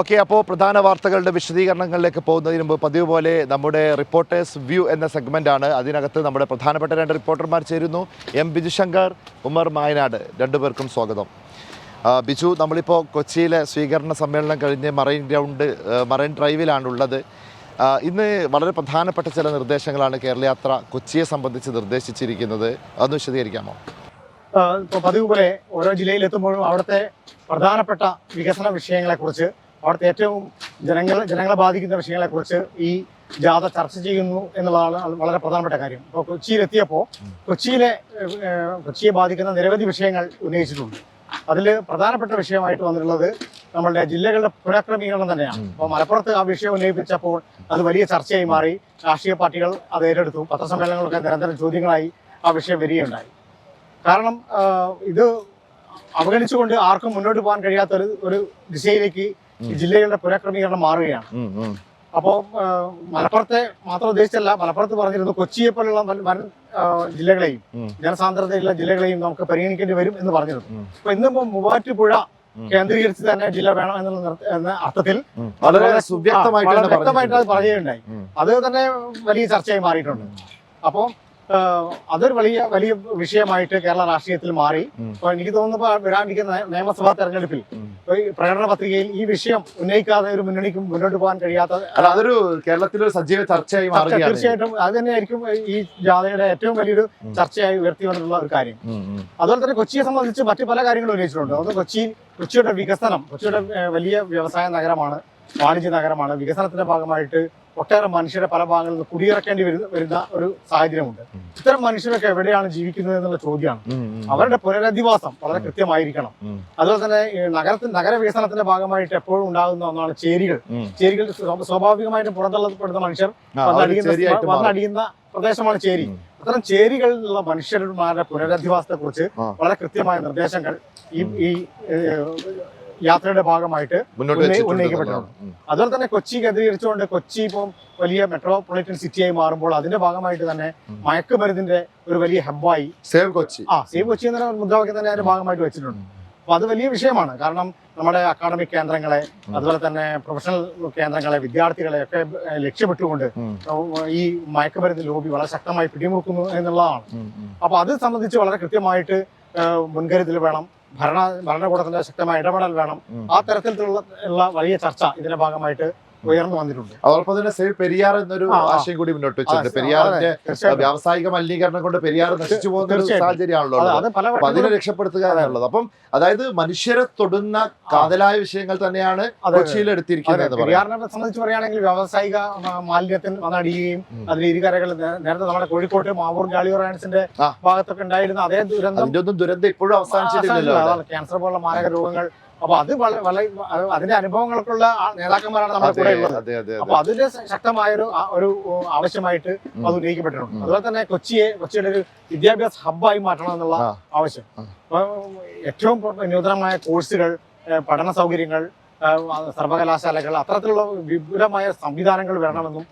Okay അപ്പോൾ പ്രധാന വാർത്തകളുടെ വിശദീകരണങ്ങളിലേക്ക് പോകുന്നതിന് മുമ്പ് പതിവ് പോലെ നമ്മുടെ റിപ്പോർട്ടേഴ്സ് വ്യൂ എന്ന സെഗ്മെന്റാണ് അതിനകത്ത് നമ്മുടെ പ്രധാനപ്പെട്ട രണ്ട് റിപ്പോർട്ടർമാർ ചേരുന്നു. എം ബിജുശങ്കർ ഉമർ മായനാട് രണ്ടുപേർക്കും സ്വാഗതം. ബിജു നമ്മളിപ്പോൾ കൊച്ചിയിലെ സ്വീകരണ സമ്മേളനം കഴിഞ്ഞ് മറൈൻ ഗ്രൗണ്ട് മറൈൻ ഡ്രൈവിലാണുള്ളത്. ഇന്ന് വളരെ പ്രധാനപ്പെട്ട ചില നിർദ്ദേശങ്ങളാണ് കേരളയാത്ര കൊച്ചിയെ സംബന്ധിച്ച് നിർദ്ദേശിച്ചിരിക്കുന്നത്. അതൊന്ന് വിശദീകരിക്കാമോ? പതിവ് പോലെ ഓരോ ജില്ലയിലെത്തുമ്പോഴും അവിടുത്തെ പ്രധാനപ്പെട്ട വികസന വിഷയങ്ങളെക്കുറിച്ച് അവിടുത്തെ ഏറ്റവും ജനങ്ങൾ ജനങ്ങളെ ബാധിക്കുന്ന വിഷയങ്ങളെക്കുറിച്ച് ഈ ജാഥ ചർച്ച ചെയ്യുന്നു എന്നുള്ളതാണ് വളരെ പ്രധാനപ്പെട്ട കാര്യം. ഇപ്പോൾ കൊച്ചിയിലെത്തിയപ്പോൾ കൊച്ചിയിലെ കൊച്ചിയെ ബാധിക്കുന്ന നിരവധി വിഷയങ്ങൾ ഉന്നയിച്ചിട്ടുണ്ട്. അതിൽ പ്രധാനപ്പെട്ട വിഷയമായിട്ട് വന്നിട്ടുള്ളത് നമ്മളുടെ ജില്ലകളുടെ പുനഃക്രമീകരണം തന്നെയാണ്. അപ്പോൾ മലപ്പുറത്ത് ആ വിഷയം ഉന്നയിപ്പിച്ചപ്പോൾ അത് വലിയ ചർച്ചയായി മാറി. രാഷ്ട്രീയ പാർട്ടികൾ അത് ഏറ്റെടുത്തു. പത്രസമ്മേളനങ്ങളൊക്കെ നിരന്തരം ചോദ്യങ്ങളായി ആ വിഷയം വരികയുണ്ടായി. കാരണം ഇത് അവഗണിച്ചുകൊണ്ട് ആർക്കും മുന്നോട്ട് പോകാൻ കഴിയാത്ത ഒരു ഒരു ദിശയിലേക്ക് ജില്ലകളുടെ പുനഃക്രമീകരണം മാറുകയാണ്. അപ്പോൾ മലപ്പുറത്തെ മാത്രം ഉദ്ദേശിച്ചല്ല മലപ്പുറത്ത് പറഞ്ഞിരുന്നു കൊച്ചിയെ പോലുള്ള വൻ- ജില്ലകളെയും ജനസാന്ദ്രതയുള്ള ജില്ലകളെയും നമുക്ക് പരിഗണിക്കേണ്ടി വരും എന്ന് പറഞ്ഞിരുന്നു. അപ്പൊ ഇന്നിപ്പോ മൂവാറ്റുപുഴ. കേന്ദ്രീകരിച്ച് തന്നെ ജില്ല വേണം എന്നുള്ള എന്ന അർത്ഥത്തിൽ വളരെ വ്യക്തമായിട്ട് അത്. പറയുകയുണ്ടായി അത് തന്നെ വലിയ ചർച്ചയായി മാറിയിട്ടുണ്ട് അപ്പോൾ അതൊരു വലിയ വലിയ വിഷയമായിട്ട് കേരള രാഷ്ട്രീയത്തിൽ മാറി. എനിക്ക് തോന്നുന്നു വരാണ്ടിരിക്കുന്ന നിയമസഭാ തെരഞ്ഞെടുപ്പിൽ പ്രകടന പത്രികയിൽ ഈ വിഷയം ഉന്നയിക്കാതെ ഒരു മുന്നണിക്കും മുന്നോട്ട് പോകാൻ കഴിയാത്ത അതൊരു കേരളത്തിലൊരു സജീവ ചർച്ചയായി മാറി തീർച്ചയായിട്ടും അത് തന്നെയായിരിക്കും ഈ ജാഥയുടെ ഏറ്റവും വലിയൊരു ചർച്ചയായി ഉയർത്തി വന്നിട്ടുള്ള ഒരു കാര്യം. അതുപോലെ തന്നെ കൊച്ചിയെ സംബന്ധിച്ച് മറ്റു പല കാര്യങ്ങളും ഉന്നയിച്ചിട്ടുണ്ട്. അത് കൊച്ചി കൊച്ചിയുടെ വികസനം കൊച്ചിയുടെ വലിയ വ്യവസായ നഗരമാണ് വാണിജ്യ നഗരമാണ്. വികസനത്തിന്റെ ഭാഗമായിട്ട് ഒട്ടേറെ മനുഷ്യരെ പല ഭാഗങ്ങളിൽ നിന്ന് കുടിയിറക്കേണ്ടി വരുന്ന വരുന്ന ഒരു സാഹചര്യമുണ്ട്. ഇത്തരം മനുഷ്യരൊക്കെ എവിടെയാണ് ജീവിക്കുന്നത് എന്നുള്ള ചോദ്യമാണ്. അവരുടെ പുനരധിവാസം വളരെ കൃത്യമായിരിക്കണം. അതുപോലെ തന്നെ നഗരത്തിൽ നഗര വികസനത്തിന്റെ ഭാഗമായിട്ട് എപ്പോഴും ഉണ്ടാകുന്ന ഒന്നാണ് ചേരികൾ. ചേരികൾ സ്വ- സ്വാഭാവികമായിട്ടും പുറന്തള്ളപ്പെടുന്ന മനുഷ്യർ വന്നടിയുന്ന പ്രദേശമാണ് ചേരി. അത്തരം ചേരികളിലുള്ള മനുഷ്യന്മാരുടെ പുനരധിവാസത്തെ കുറിച്ച് വളരെ കൃത്യമായ നിർദ്ദേശങ്ങൾ ഈ ഈ യാത്രയുടെ ഭാഗമായിട്ട് ഉന്നയിക്കപ്പെട്ടിട്ടുണ്ട്. അതുപോലെ തന്നെ കൊച്ചി കേന്ദ്രീകരിച്ചുകൊണ്ട് കൊച്ചി ഇപ്പം വലിയ മെട്രോപൊളിറ്റൻ സിറ്റിയായി മാറുമ്പോൾ അതിന്റെ ഭാഗമായിട്ട് തന്നെ. മയക്കുമരുന്നിന്റെ ഒരു വലിയ ഹബ്ബായി സേവ് കൊച്ചി ആ സേവ് കൊച്ചി എന്ന മുദ്രാവാക്യം തന്നെ അതിന്റെ ഭാഗമായിട്ട് വെച്ചിട്ടുണ്ട് അപ്പൊ അത് വലിയ വിഷയമാണ് കാരണം നമ്മുടെ അക്കാഡമിക് കേന്ദ്രങ്ങളെ. അതുപോലെ തന്നെ പ്രൊഫഷണൽ കേന്ദ്രങ്ങളെ വിദ്യാർത്ഥികളെ ഒക്കെ ലക്ഷ്യപ്പെട്ടുകൊണ്ട്. ഈ മയക്കുമരുന്ന് ലോബി വളരെ ശക്തമായി പിടിമുറുക്കുന്നു എന്നുള്ളതാണ്. അപ്പൊ അത് സംബന്ധിച്ച് വളരെ കൃത്യമായിട്ട് മുൻകരുതൽ വേണം ഭരണ ഭരണകൂടത്തിന്റെ ശക്തമായ ഇടപെടൽ വേണം. ആ തരത്തിലുള്ള ഉള്ള വലിയ ചർച്ച ഇതിന്റെ ഭാഗമായിട്ട് ഉയർന്നു വന്നിട്ടുണ്ട്. അതോടൊപ്പം തന്നെ സേവ് പെരിയാർ എന്നൊരു. ആശയം കൂടി മുന്നോട്ട് വെച്ചിട്ടുണ്ട്. പെരിയാറിന്റെ വ്യാവസായിക മലിനീകരണം കൊണ്ട് പെരിയാർ നശിച്ചു പോകുന്ന ഒരു സാഹചര്യമാണല്ലോ അതിനെ രക്ഷപ്പെടുത്തുക എന്നുള്ളത്. അപ്പം അതായത് മനുഷ്യരെ തൊടുന്ന കാതലായ വിഷയങ്ങൾ തന്നെയാണ് കൊച്ചിയിൽ എടുത്തിരിക്കുന്നത് പെരിയാറിനെ സംബന്ധിച്ച് പറയുകയാണെങ്കിൽ വ്യാവസായിക മാലിന്യത്തിൽ വന്നടിയുകയും. അതിൽ ഇരുകരകൾ നേരത്തെ നമ്മുടെ കോഴിക്കോട്ട് മാവൂർ ഗാളിയോ റയൻസിന്റെ ഭാഗത്തൊക്കെ ഉണ്ടായിരുന്ന അതേ ദുരന്തം ദുരന്തം ഇപ്പോഴും അവസാനിച്ചിട്ടില്ലല്ലോ. ക്യാൻസർ പോലുള്ള മാരക രോഗങ്ങൾ അപ്പൊ അത് വളരെ അതിന്റെ അനുഭവങ്ങൾക്കുള്ള നേതാക്കന്മാരാണ് നമ്മുടെ കൂടെ ഉള്ളത് അപ്പൊ അതിന്റെ ശക്തമായ ഒരു ഒരു ആവശ്യമായിട്ട് അത് ഉന്നയിക്കപ്പെട്ടിട്ടുണ്ട്. അതുപോലെ തന്നെ കൊച്ചിയെ കൊച്ചിയുടെ ഒരു വിദ്യാഭ്യാസ ഹബ്ബായി മാറ്റണം എന്നുള്ള ആവശ്യം. ഏറ്റവും നൂതനമായ കോഴ്സുകൾ പഠന സൗകര്യങ്ങൾ സർവകലാശാലകൾ അത്തരത്തിലുള്ള വിപുലമായ സംവിധാനങ്ങൾ വരണമെന്നും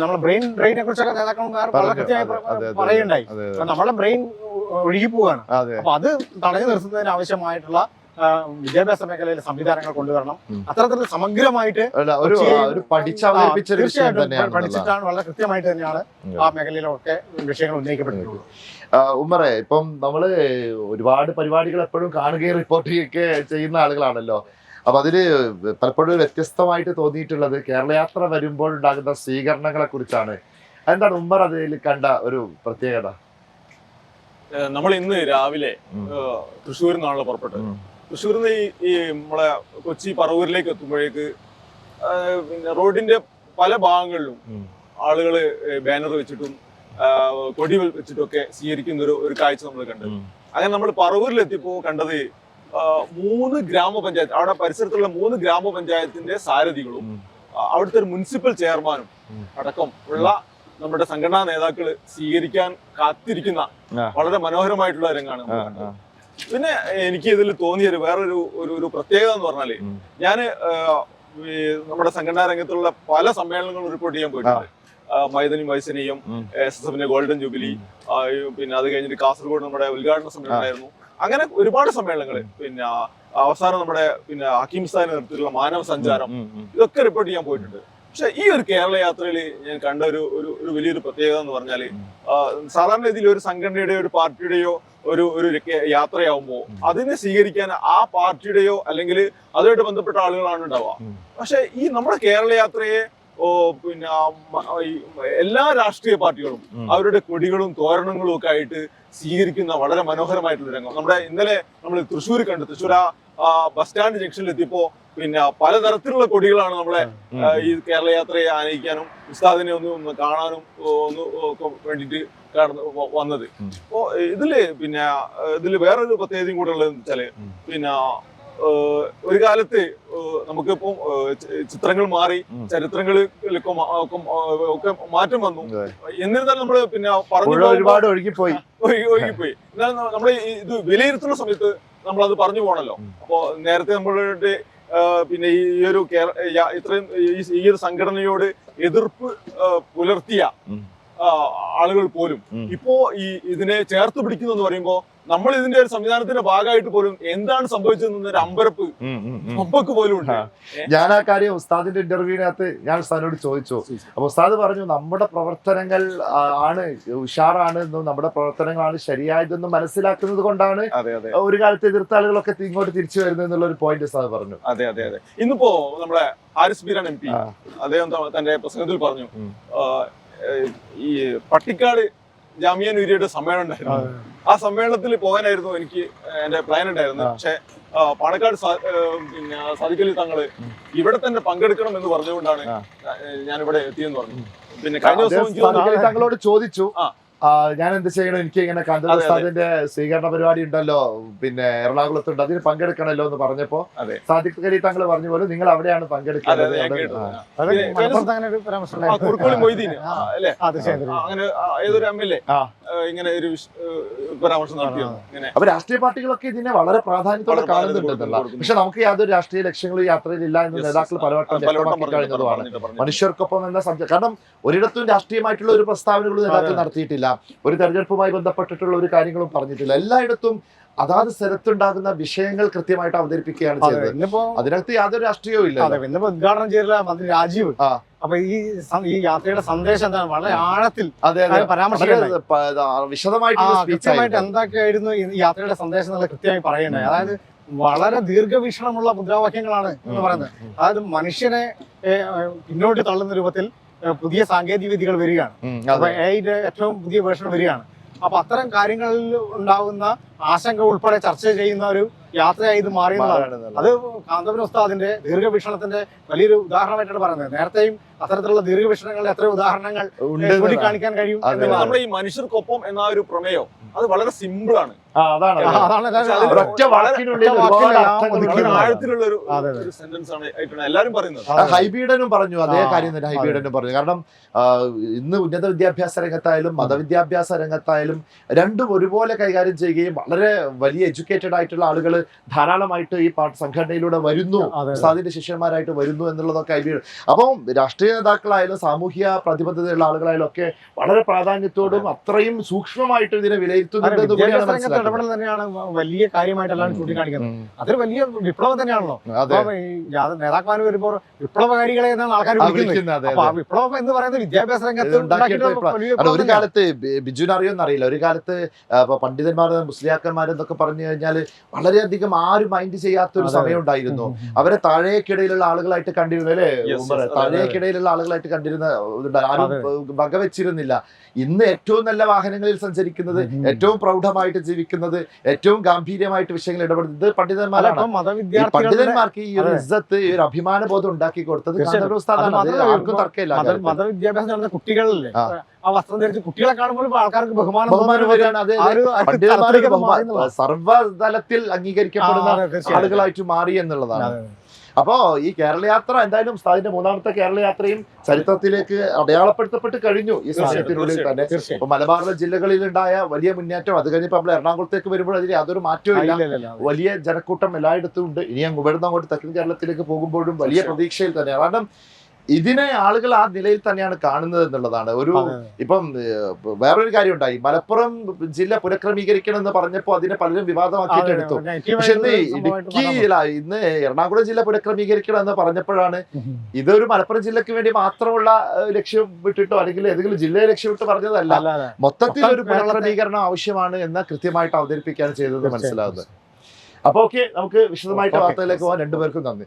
നമ്മുടെ ബ്രെയിൻ ബ്രെയിനെ കുറിച്ചൊക്കെ നേതാക്കന്മാർ വളരെ. കൃത്യമായി. പറയുണ്ടായി നമ്മളെ ബ്രെയിൻ ഒഴുകി പോവുകയാണ്. അതെ. അപ്പൊ അത് തടഞ്ഞു നിർത്തുന്നതിന് ആവശ്യമായിട്ടുള്ള വിദ്യാഭ്യാസ മേഖലയിൽ സംവിധാനങ്ങൾ കൊണ്ടുവരണം. അത്തരത്തിൽ സമഗ്രമായിട്ട് തീർച്ചയായിട്ടും പഠിച്ചിട്ടാണ് വളരെ കൃത്യമായിട്ട് തന്നെയാണ് ആ മേഖലയിലൊക്കെ വിഷയങ്ങൾ ഉന്നയിക്കപ്പെട്ടിട്ടുള്ളത്. ഉമ്മറെ ഇപ്പം നമ്മൾ ഒരുപാട് പരിപാടികൾ എപ്പോഴും കാണുകയും റിപ്പോർട്ട് ചെയ്യുകയൊക്കെ ചെയ്യുന്ന ആളുകളാണല്ലോ. അപ്പൊ അതിൽ പലപ്പോഴും വ്യത്യസ്തമായിട്ട് തോന്നിയിട്ടുള്ളത് കേരളയാത്ര വരുമ്പോൾ ഉണ്ടാകുന്ന സ്വീകരണങ്ങളെ കുറിച്ചാണ്. എന്താണ് ഉമ്മർ അതിൽ കണ്ട ഒരു പ്രത്യേകത? നമ്മൾ ഇന്ന് രാവിലെ തൃശ്ശൂരിൽ നിന്നാണല്ലോ പുറപ്പെട്ടത്. തൃശ്ശൂരിൽ നിന്ന് ഈ നമ്മളെ കൊച്ചി പറവൂരിലേക്ക് എത്തുമ്പോഴേക്ക് പിന്നെ റോഡിന്റെ പല ഭാഗങ്ങളിലും. ആളുകൾ ബാനർ വെച്ചിട്ടും കൊടി വെച്ചിട്ടൊക്കെ സ്വീകരിക്കുന്ന ഒരു ഒരു കാഴ്ച നമ്മൾ കണ്ടത് അങ്ങനെ നമ്മൾ പറവൂരിലെത്തിയപ്പോ കണ്ടത് മൂന്ന് ഗ്രാമപഞ്ചായത്ത് അവിടെ പരിസരത്തുള്ള മൂന്ന് ഗ്രാമപഞ്ചായത്തിന്റെ സാരഥികളും അവിടുത്തെ ഒരു മുനിസിപ്പൽ ചെയർമാനും അടക്കം ഉള്ള നമ്മുടെ സംഘടനാ നേതാക്കൾ സ്വീകരിക്കാൻ കാത്തിരിക്കുന്ന വളരെ മനോഹരമായിട്ടുള്ള രംഗമാണ് പിന്നെ എനിക്ക് ഇതിൽ തോന്നിയ ഒരു വേറൊരു ഒരു ഒരു പ്രത്യേകത എന്ന് പറഞ്ഞാൽ ഞാൻ ഞാൻ നമ്മുടെ സംഘടനാ രംഗത്തുള്ള പല സമ്മേളനങ്ങളും റിപ്പോർട്ട് ചെയ്യാൻ പോയിട്ടുണ്ട്. മൈതനി വൈസനെയും എസ് എസ് എഫിന്റെ ഗോൾഡൻ ജൂബിലി പിന്നെ അത് കഴിഞ്ഞിട്ട് കാസർഗോഡ് നമ്മുടെ ഉദ്ഘാടന സമ്മേളനം ഉണ്ടായിരുന്നു. അങ്ങനെ ഒരുപാട് സമ്മേളനങ്ങൾ പിന്നെ അവസാനം നമ്മുടെ പിന്നെ ഹക്കീം സ്ഥാന നേതൃത്വത്തിലുള്ള മാനവ സഞ്ചാരം. ഇതൊക്കെ റിപ്പോർട്ട് ചെയ്യാൻ പോയിട്ടുണ്ട്. പക്ഷെ ഈ ഒരു കേരള യാത്രയിൽ ഞാൻ കണ്ട ഒരു ഒരു വലിയൊരു പ്രത്യേകത എന്ന് പറഞ്ഞാൽ സാധാരണ രീതിയിൽ ഒരു സംഘടനയുടെയോ ഒരു പാർട്ടിയുടെയോ ഒരു ഒരു യാത്രയാവുമ്പോൾ അതിനെ സ്വീകരിക്കാൻ ആ പാർട്ടിയുടെയോ അല്ലെങ്കിൽ അതുമായിട്ട് ബന്ധപ്പെട്ട ആളുകളാണ് ഉണ്ടാവുക. പക്ഷെ ഈ നമ്മുടെ കേരള യാത്രയെ പിന്നെ എല്ലാ രാഷ്ട്രീയ പാർട്ടികളും അവരുടെ കൊടികളും തോരണങ്ങളും ഒക്കെ ആയിട്ട് സ്വീകരിക്കുന്ന വളരെ മനോഹരമായിട്ടുള്ള രംഗം. നമ്മുടെ ഇന്നലെ നമ്മൾ തൃശ്ശൂർ കണ്ടു. തൃശ്ശൂർ ആ ബസ് സ്റ്റാൻഡ് ജംഗ്ഷനിൽ എത്തിയപ്പോ പിന്നെ പലതരത്തിലുള്ള കൊടികളാണ് നമ്മളെ ഈ കേരള യാത്രയെ ആനയിക്കാനും ഉസ്താദിനെ ഒന്ന് ഒന്ന് കാണാനും ഒന്ന് വേണ്ടിയിട്ട് വന്നത്. അപ്പോ ഇതിൽ പിന്നെ ഇതിൽ വേറൊരു പ്രത്യേകതയും കൂടെ ഉള്ളത് വെച്ചാൽ പിന്നെ ഒരു കാലത്ത് നമുക്കിപ്പോ ചിത്രങ്ങൾ മാറി. ചരിത്രങ്ങളിലൊക്കെ ഒക്കെ മാറ്റം വന്നു. എന്നിരുന്നാലും നമ്മൾ പിന്നെ പറഞ്ഞു ഒരുപാട് ഒഴുകിപ്പോയി ഒഴുകി ഒഴുകിപ്പോയി എന്നാൽ നമ്മൾ ഇത് വിലയിരുത്തുന്ന സമയത്ത് നമ്മൾ അത് പറഞ്ഞു പോകണല്ലോ. അപ്പോ നേരത്തെ നമ്മളുടെ പിന്നെ ഈ ഒരു കേരള ഇത്രയും ഈ- ഒരു സംഘടനയോട് എതിർപ്പ് പുലർത്തിയ ആളുകൾ പോലും. ഇപ്പോ ഈ ഇതിനെ ചേർത്ത് പിടിക്കുന്നു എന്ന് പറയുമ്പോ നമ്മൾ ഇതിന്റെ ഒരു സംവിധാനത്തിന്റെ ഭാഗമായിട്ട് പോലും എന്താണ് സംഭവിച്ചതെന്നൊരു അമ്പരപ്പ് ഉം, ഉം, ഉം. നമുക്ക് പോലും ഉണ്ട് ഞാൻ ആ കാര്യം ഉസ്താദിന്റെ ഇന്റർവ്യൂവിനകത്ത് ഞാൻ ഉസ്താദിനോട് ചോദിച്ചു. അപ്പൊ ഉസ്താദ് പറഞ്ഞു നമ്മുടെ പ്രവർത്തനങ്ങൾ ആണ് ഉഷാറാണ് എന്നും നമ്മുടെ പ്രവർത്തനങ്ങളാണ് ശരിയായതെന്നും മനസ്സിലാക്കുന്നത് കൊണ്ടാണ് ഒരു കാലത്ത് എതിർത്ത ആളുകളൊക്കെ ഇങ്ങോട്ട് തിരിച്ചു വരുന്നത് എന്നുള്ള ഒരു പോയിന്റ് ഉസ്താദ് പറഞ്ഞു. അതെ അതെ അതെ. ഇന്നിപ്പോ നമ്മളെ ആരിസ് ബീരാൻ എം പി. അദ്ദേഹം തന്റെ പ്രസംഗത്തിൽ പറഞ്ഞു ഈ പട്ടിക്കാട് ജാമ്യാനൂരിയുടെ സമ്മേളനം ഉണ്ടായിരുന്നു. ആ സമ്മേളനത്തിൽ പോകാനായിരുന്നു എനിക്ക് എന്റെ പ്ലാൻ ഉണ്ടായിരുന്നത്. ആ. പക്ഷെ പാണക്കാട് പിന്നെ സദിക്കലി തങ്ങൾ ഇവിടെ തന്നെ പങ്കെടുക്കണം എന്ന് പറഞ്ഞുകൊണ്ടാണ് ഞാൻ ഇവിടെ ഞാനിവിടെ എത്തിയെന്ന് പറഞ്ഞു. പിന്നെ കഴിഞ്ഞ ദിവസം തങ്ങളോട് ചോദിച്ചു. ഞാൻ എന്ത് ചെയ്യണം? എനിക്ക് ഇങ്ങനെ. ഉസ്താദിന്റെ സ്വീകരണ പരിപാടി ഉണ്ടല്ലോ. പിന്നെ എറണാകുളത്ത് ഉണ്ട് അതിന് പങ്കെടുക്കണല്ലോ എന്ന് പറഞ്ഞപ്പോ അതെ. സാദിഖ് അലി തങ്ങൾ പറഞ്ഞ പോലെ നിങ്ങൾ അവിടെയാണ് പങ്കെടുക്കുന്നത് അങ്ങനെ ഒരു പരാമർശം ആ കുറുക്കോളി മൊയ്തീൻ അല്ലേ? ആ, തീർച്ചയായും അങ്ങനെ ഏതൊരു എം എൽ എ? ആ. ഇങ്ങനെ ഒരു പരാമർശം നടത്തിയിരുന്നു അപ്പൊ രാഷ്ട്രീയ പാർട്ടികളൊക്കെ ഇതിനെ വളരെ പ്രാധാന്യത്തോടെ കാണുന്നുണ്ടെന്നല്ല പക്ഷെ നമുക്ക് യാതൊരു രാഷ്ട്രീയ ലക്ഷ്യങ്ങളും യാത്രയിൽ ഇല്ല എന്ന് നേതാക്കൾ പലവട്ടം വ്യക്തമാക്കി കഴിഞ്ഞതുമാണ്. മനുഷ്യർക്കൊപ്പം എന്ന സബ്ജക്ട് കാരണം ഒരിടത്തും രാഷ്ട്രീയമായിട്ടുള്ള ഒരു പ്രസ്താവനകളും നേതാക്കൾ നടത്തിയിട്ടില്ല. ഒരു തെരഞ്ഞെടുപ്പുമായി ബന്ധപ്പെട്ടിട്ടുള്ള ഒരു കാര്യങ്ങളും പറഞ്ഞിട്ടില്ല. എല്ലായിടത്തും അതാത് സ്ഥലത്തുണ്ടാകുന്ന വിഷയങ്ങൾ കൃത്യമായിട്ട് അവതരിപ്പിക്കുകയാണ് ചെയ്തത്. അതിനകത്ത് യാതൊരു രാഷ്ട്രീയവും ഇല്ല ഇന്നിപ്പോ ഉദ്ഘാടനം ചെയ്തില്ല മന്ത്രി രാജീവ് ആ. അപ്പൊ ഈ ഈ യാത്രയുടെ സന്ദേശം എന്താണ്? വളരെ ആഴത്തിൽ വിശദമായിട്ട് എന്തൊക്കെയായിരുന്നു ഈ യാത്രയുടെ സന്ദേശം എന്നുള്ള കൃത്യമായി പറയുന്നത്. അതായത് വളരെ ദീർഘവീക്ഷണമുള്ള മുദ്രാവാക്യങ്ങളാണ് എന്ന് പറയുന്നത്. അതായത് മനുഷ്യനെ പിന്നോട്ട് തള്ളുന്ന രൂപത്തിൽ പുതിയ സാങ്കേതിക വിദ്യകൾ വരികയാണ്. അപ്പൊ. എയുടെ ഏറ്റവും പുതിയ വേർഷൻ വരികയാണ്. അപ്പൊ അത്തരം കാര്യങ്ങളിൽ ഉണ്ടാകുന്ന ആശങ്ക ഉൾപ്പെടെ ചർച്ച ചെയ്യുന്ന ഒരു യാത്രയായി ഇത് മാറി അത് കാന്തപുരം ഉസ്താദിന്റെ ദീർഘവീക്ഷണത്തിന്റെ വലിയൊരു ഉദാഹരണമായിട്ടാണ് പറയുന്നത്. നേരത്തെയും അത്തരത്തിലുള്ള ദീർഘവീക്ഷണങ്ങളുടെ എത്ര ഉദാഹരണങ്ങൾ കാണിക്കാൻ കഴിയും നമ്മൾ നമ്മുടെ ഈ മനുഷ്യർക്കൊപ്പം എന്ന ഒരു പ്രമേയം അത് വളരെ സിമ്പിൾ ആണ്. അതാണ്. എല്ലാവരും- വാക്കിനുള്ളിൽ. ആഴത്തിലുള്ള ഒരു സെന്റൻസ് ആണ് പറയുന്നത്. ഹൈബീഡനും പറഞ്ഞു അതേ കാര്യം തന്നെ ഹൈബീഡനും പറഞ്ഞു. കാരണം ഇന്ന് ഉന്നത വിദ്യാഭ്യാസ രംഗത്തായാലും മതവിദ്യാഭ്യാസ രംഗത്തായാലും രണ്ടും ഒരുപോലെ കൈകാര്യം ചെയ്യുകയും വളരെ വലിയ എഡ്യൂക്കേറ്റഡ് ആയിട്ടുള്ള ആളുകൾ ധാരാളമായിട്ട് ഈ പാർട്ടി സംഘടനയിലൂടെ വരുന്നു. ഉസ്താദിന്റെ ശിഷ്യന്മാരായിട്ട് വരുന്നു എന്നുള്ളതൊക്കെ ഹൈബീഡ്. അപ്പം രാഷ്ട്രീയ നേതാക്കളായാലും സാമൂഹ്യ പ്രതിബദ്ധതയുള്ള ആളുകളായാലും ഒക്കെ വളരെ പ്രാധാന്യത്തോടും അത്രയും സൂക്ഷ്മമായിട്ട് ഇതിനെ വിലയിരുത്തുന്നുണ്ട് എന്ന് കൂടിയാണ് മനസ്സിലാക്കുന്നത് ഇടപെടൽ തന്നെയാണ് വലിയ കാര്യമായിട്ടെല്ലാം ചൂണ്ടിക്കാണിക്കുന്നത്. അതൊരു വലിയ വിപ്ലവം തന്നെയാണല്ലോ. അപ്പൊ നേതാക്കന്മാർ വരുമ്പോൾ വിപ്ലവകാരികളെ എന്നാണ് ആൾക്കാർ വിളിക്കുന്നത്. അപ്പൊ ആ വിപ്ലവം എന്ന് പറയുന്നത് വിദ്യാഭ്യാസ രംഗത്ത് ഒരു. കാലത്ത് ബിജുവിന് അറിയുമെന്ന് അറിയില്ല. ഒരു കാലത്ത് പണ്ഡിതന്മാർ മുസ്ലിയാക്കന്മാർ എന്നൊക്കെ പറഞ്ഞു കഴിഞ്ഞാൽ വളരെയധികം ആരും മൈൻഡ് ചെയ്യാത്ത ഒരു. സമയം ഉണ്ടായിരുന്നു. അവരെ താഴേക്കിടയിലുള്ള ആളുകളായിട്ട് കണ്ടിരുന്നു അല്ലേ. താഴേക്കിടയിലുള്ള ആളുകളായിട്ട് കണ്ടിരുന്ന ആരും. വകവെച്ചിരുന്നില്ല. ഇന്ന് ഏറ്റവും നല്ല വാഹനങ്ങളിൽ സഞ്ചരിക്കുന്നത് ഏറ്റവും പ്രൗഢമായിട്ട് ജീവിക്കുന്നത് ഏറ്റവും ഗാംഭീര്യമായിട്ട് വിഷയങ്ങൾ ഇടപെടുന്നത് പണ്ഡിതന്മാരാണ് പണ്ഡിതന്മാർക്ക് ഈ ഒരു. ഇസ്സത്ത് ഈ ഒരു അഭിമാന ബോധം ഉണ്ടാക്കി കൊടുത്തത് ആർക്കും തർക്കമില്ല മതവിദ്യാഭ്യാസം നടന്ന കുട്ടികളില്ലേ ആ. വസ്ത്രം ധരിച്ച് കുട്ടികളെ കാണുമ്പോൾ ആൾക്കാർക്ക് ബഹുമാനം ബഹുമാനം. സർവതലത്തിൽ അംഗീകരിക്കപ്പെടുന്ന. ആളുകളായിട്ട് മാറി എന്നുള്ളതാണ്. അപ്പോ ഈ കേരള യാത്ര എന്തായാലും ഉസ്താദിന്റെ മൂന്നാമത്തെ കേരള യാത്രയും ചരിത്രത്തിലേക്ക് അടയാളപ്പെടുത്തപ്പെട്ട് കഴിഞ്ഞു ഈ സമയത്തിനുള്ളിൽ തന്നെ. ഇപ്പൊ മലബാറിലെ ജില്ലകളിലുണ്ടായ വലിയ മുന്നേറ്റം അത് കഴിഞ്ഞപ്പോൾ നമ്മൾ എറണാകുളത്തേക്ക് വരുമ്പോൾ അതിന് യാതൊരു മാറ്റവും ഇല്ല. വലിയ ജനക്കൂട്ടം എല്ലായിടത്തും ഉണ്ട് ഇനി അങ്ങ് വരുന്ന അങ്ങോട്ട് തെക്കൻ കേരളത്തിലേക്ക് പോകുമ്പോഴും വലിയ. പ്രതീക്ഷയിൽ തന്നെ കാരണം ഇതിനെ ആളുകൾ ആ നിലയിൽ തന്നെയാണ് കാണുന്നത് എന്നുള്ളതാണ്. ഒരു. ഇപ്പം വേറൊരു കാര്യം ഉണ്ടായി മലപ്പുറം ജില്ല പുനഃക്രമീകരിക്കണം എന്ന് പറഞ്ഞപ്പോൾ അതിനെ പലരും വിവാദമാക്കിയിട്ട് എടുത്തു. പക്ഷെ ഇന്ന് ഒരു ഇടുക്കി ഇന്ന് എറണാകുളം ജില്ല പുനഃക്രമീകരിക്കണം എന്ന് പറഞ്ഞപ്പോഴാണ്. ഇതൊരു മലപ്പുറം ജില്ലക്ക് വേണ്ടി മാത്രമുള്ള ലക്ഷ്യം വിട്ടിട്ടോ അല്ലെങ്കിൽ ഏതെങ്കിലും ജില്ലയെ ലക്ഷ്യമിട്ട് പറഞ്ഞതല്ല. മൊത്തത്തിൽ ഒരു പുനഃക്രമീകരണം ആവശ്യമാണ് എന്ന് കൃത്യമായിട്ട് അവതരിപ്പിക്കാൻ ചെയ്തത്. മനസ്സിലാവുന്നത്. അപ്പൊ ഓക്കെ നമുക്ക് വിശദമായിട്ട് വാർത്തയിലേക്ക് പോകാൻ രണ്ടുപേർക്കും നന്ദി.